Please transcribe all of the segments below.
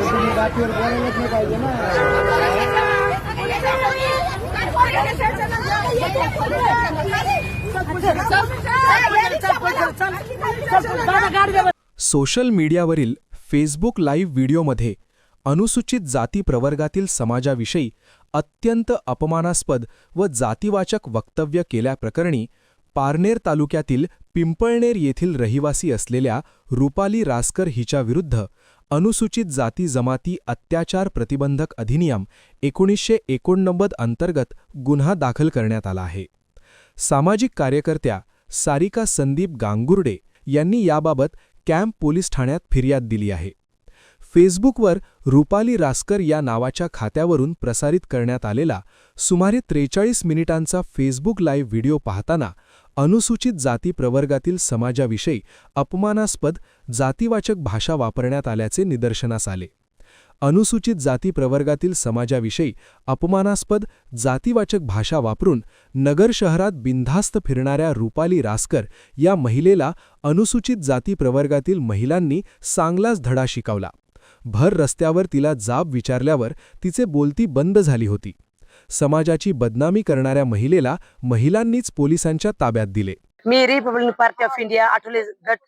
तुम्ही गाठीवर बोलायलाच नाही पाहिजे ना सोशल मीडियावरील फेसबुक लाईव्ह व्हिडिओमध्ये अनुसूचित जाती प्रवर्गातील समाजाविषयी अत्यंत अपमानास्पद व जातीवाचक वक्तव्य केल्याप्रकरणी पारनेर तालुक्यातील पिंपळनेर येथील रहिवासी असलेल्या रुपाली रासकर हिच्याविरुद्ध अनुसूचित जाती जमाती अत्याचार प्रतिबंधक अधिनियम एकोणीसशे एकोणनव्वद अंतर्गत गुन्हा दाखल करण्यात आला आहे. सामाजिक कार्यकर्त्या सारिका संदीप गांगुर्डे यांनी याबाबत कॅम्प पोलीस ठाण्यात फिर्याद दिली आहे. फेसबुकवर रुपाली रासकर या नावाच्या खात्यावरून प्रसारित करण्यात आलेला सुमारे त्रेचाळीस मिनिटांचा फेसबुक लाईव्ह व्हिडिओ पाहताना अनुसूचित जाती प्रवर्गातील समाजाविषयी अपमानास्पद जातीवाचक भाषा वापरण्यात आल्याचे निदर्शनास आले. अनुसूचित जाती प्रवर्गातील समाजाविषयी अपमानास्पद जातीवाचक भाषा वापरून नगर शहरात बिनधास्त फिरणाऱ्या रुपाली रासकर या महिलेला अनुसूचित जाती प्रवर्गातील महिलांनी चांगलाच धडा शिकवला. भर रस्त्यावर तिला जाब विचारल्यावर तिचे बोलती बंद झाली होती. समाजाची बदनामी करणाऱ्या महिलेला महिलांनीच पोलिसांच्या ताब्यात दिले. मी republic party of India Athawale गट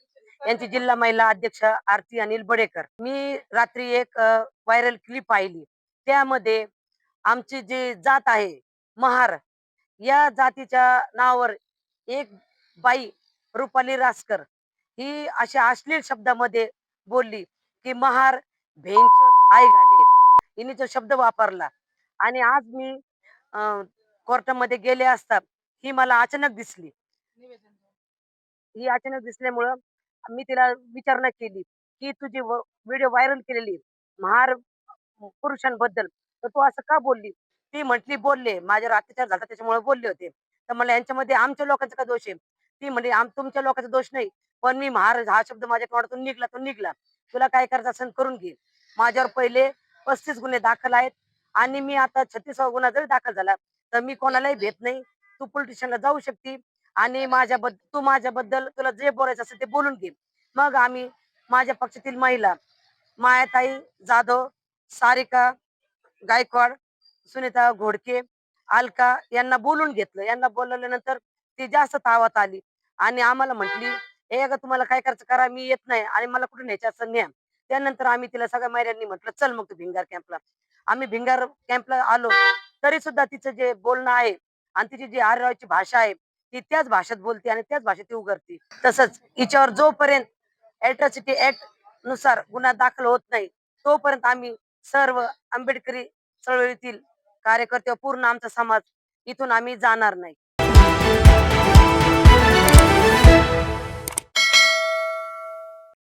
यांची जिल्हा महिला अध्यक्ष आरती अनिल बडेकर. मी रात्री एक व्हायरल क्लिप पाहिली. त्यामध्ये आमची जी जात आहे महार या जातीच्या नावावर एक बाई रुपाली रासकर ही अशा अश्लील शब्दामध्ये बोलली की महार भेंचोत आई घाले हिने जो शब्द वापरला आणि आज मी कोर्टामध्ये गेले असता ही मला अचानक दिसली. ही अचानक दिसल्यामुळं मी तिला विचारणा केली की तुझी व्हिडिओ व्हायरल केलेली महार पुरुषांबद्दल. तर तू असं का बोलली? ती म्हटली बोलले माझ्यावर अत्याचार झाला त्याच्यामुळे बोलले होते. तर मला यांच्यामध्ये आमच्या लोकांचा का दोष आहे? ती म्हणजे तुमच्या लोकांचा दोष नाही पण मी महार हा शब्द माझ्या तोंडातून निघला तो निघला. तुला काय करायचं असेल करून घे. माझ्यावर पहिले पस्तीस गुन्हे दाखल आहेत आणि मी आता छत्तीसावा गुन्हा जरी दाखल झाला तर मी कोणालाही भेट नाही. तू पोलीस स्टेशनला जाऊ शकते. आणि माझ्याबद्दल तू माझ्याबद्दल तुला जे बोलायचं असेल ते बोलून घे. मग आम्ही माझ्या पक्षातील महिला मायाताई जाधव सारिका गायकवाड सुनीता घोडके अलका यांना बोलून घेतलं. यांना बोलवल्यानंतर ती जास्त तावात आली आणि आम्हाला म्हटली हे अगं तुम्हाला काय करायचं करा मी येत नाही आणि मला कुठे न्यायचं असं न्या. त्यानंतर आम्ही तिला सगळ्या मैऱ्यांनी म्हटलं चल मग तू भिंगार कॅम्पला आम्ही भिंगार कॅम्पला आलो. तरी सुद्धा तिचं जे बोलणं आहे आणि तिची जी आर्यची भाषा आहे ती त्याच भाषेत बोलते आणि त्याच भाषेत ती उघडते. तसंच हिच्यावर जोपर्यंत अॅट्रॉसिटी ऍक्टनुसार गुन्हा दाखल होत नाही तोपर्यंत आम्ही सर्व आंबेडकरी चळवळीतील कार्यकर्ते व पूर्ण आमचा समाज इथून आम्ही जाणार नाही.